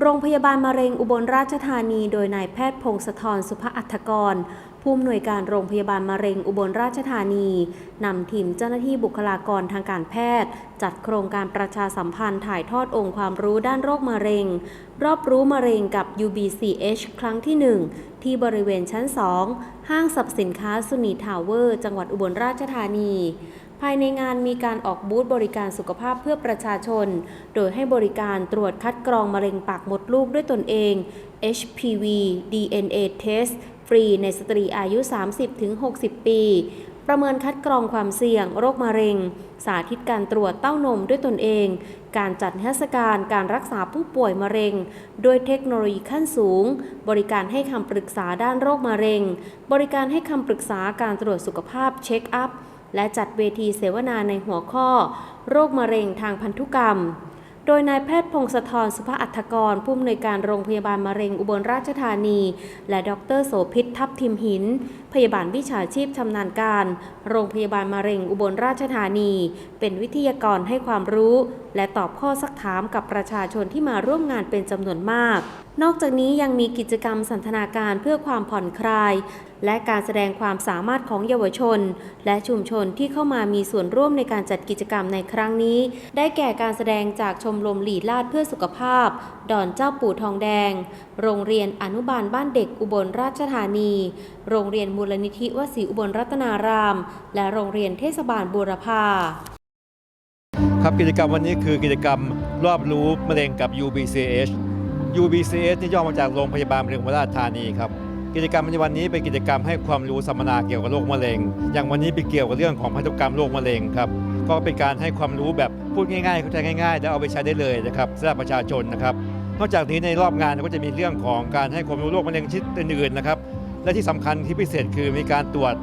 โรงพยาบาลมะเร็งอุบลราชธานี โดยนายแพทย์พงศธรสุภอัฐกร ผู้อำนวยการโรงพยาบาลมะเร็งอุบลราชธานีนำทีมเจ้าหน้าที่บุคลากรทางการแพทย์ จัดโครงการประชาสัมพันธ์ถ่ายทอดองค์ความรู้ด้านโรคมะเร็ง รอบรู้มะเร็งกับ UBCH ครั้งที่ 1 ที่บริเวณชั้น 2 ห้างสรรพสินค้าสุนีทาวเวอร์ จังหวัดอุบลราชธานีายในงานมีการออกบูธบริการสุขภาพเพื่อประชาชน โดยให้บริการตรวจคัดกรองมะเร็งปากมดลูกด้วยตนเอง HPV DNA test ฟรีในสตรีอายุ 30-60 ปี ประเมินคัดกรองความเสี่ยง โรคมะเร็ง สาธิตการตรวจเต้านมด้วยตนเอง การจัดนิทรรศการการรักษาผู้ป่วยมะเร็ง โดยเทคโนโลยีขั้นสูง บริการให้คำปรึกษาด้านโรคมะเร็ง บริการให้คำปรึกษาการตรวจสุขภาพเช็คอัพ และจัดเวทีเสวนาในหัวข้อ โรคมะเร็งทางพันธุกรรม โดยนายแพทย์พงศธรสุภอัฐกร ผู้อำนวยการโรงพยาบาลมะเร็งอุบลราชธานี และดรโสภิตทัพทิมหิน พยาบาลวิชาชีพชำนาญการ โรงพยาบาลมะเร็งอุบลราชธานี เป็นวิทยากรให้ความรู้ และตอบข้อสักถามกับประชาชนที่มาร่วมงานเป็นจำนวนมาก นอกจากนี้ยังมีกิจกรรมสันทนาการเพื่อความผ่อนคลาย และการแสดงความสามารถของเยาวชน และชุมชนที่เข้ามามีส่วนร่วมในการจัดกิจกรรมในครั้งนี้ ได้แก่การแสดงจากชมรมหลีลาดเพื่อสุขภาพ ดอนเจ้าปู่ทองแดง โรงเรียนอนุบาลบ้านเด็กอุบลราชธานี โรงเรียนมูลนิธิวสีอุบลรัตนาราม และโรงเรียนเทศบาลบูรพา ครับกิจกรรมวันนี้คือกิจกรรมรอบรู้มะเร็งกับ UBCH UBCH นี่ย่อมาจากโรงพยาบาลมะเร็งอุบลราชธานีครับกิจกรรมในวันนี้เป็นกิจกรรมให้ความรู้สัมมนาเกี่ยวกับโรคมะเร็ง อย่างวันนี้เป็นเกี่ยวกับเรื่องของพันธุกรรมโรคมะเร็งครับก็เป็นการให้ความรู้แบบพูดง่ายๆเข้าใจง่ายๆ แล้วเอาไปใช้ได้เลยนะครับสำหรับประชาชนนะครับนอกจากนี้ในรอบงานก็จะมีเรื่องของการให้ความรู้โรคมะเร็งชนิดอื่นๆนะครับและที่สำคัญที่พิเศษคือมีการตรวจ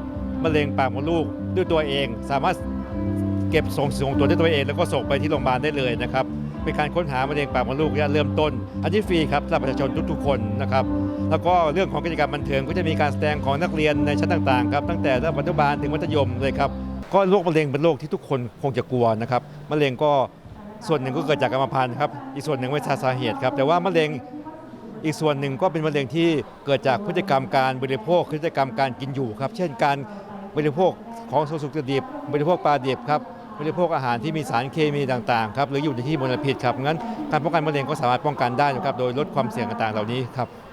มะเร็งปากมดลูกด้วยตัวเอง สามารถ เก็บส่งส่งตัวด้วยตัวเองแล้วก็ส่งไปที่โรงพยาบาลได้เลยนะครับเป็นการค้นหามะเร็งปากมดลูกระยะเริ่มต้น อันที่ฟรีครับสำหรับประชาชนทุกๆคนนะครับแล้วก็เรื่องของกิจกรรมบันเทิงก็จะมีการแสดงของนักเรียนในชั้นต่างๆครับตั้งแต่ระดับอนุบาลถึงมัธยมเลยครับก็โรคมะเร็งเป็นโรคที่ทุกคนคงจะกลัวนะครับมะเร็งก็ส่วนหนึ่งก็เกิดจากกรรมพันธุ์ครับอีกส่วนหนึ่งไม่ทราบสาเหตุครับแต่ว่ามะเร็งอีกส่วนหนึ่งก็เป็นมะเร็งที่เกิดจากพฤติกรรมการบริโภคพฤติกรรมการกินอยู่ครับ เช่นการบริโภคของสุกดิบบริโภคปลาดิบครับ บริโภคอาหารที่มีสารเคมีต่างๆครับหรืออยู่ในที่มลพิษครับงั้นการป้องกันมะเร็งก็สามารถป้องกันได้นะครับโดยลดความเสี่ยงต่างๆเหล่านี้ครับ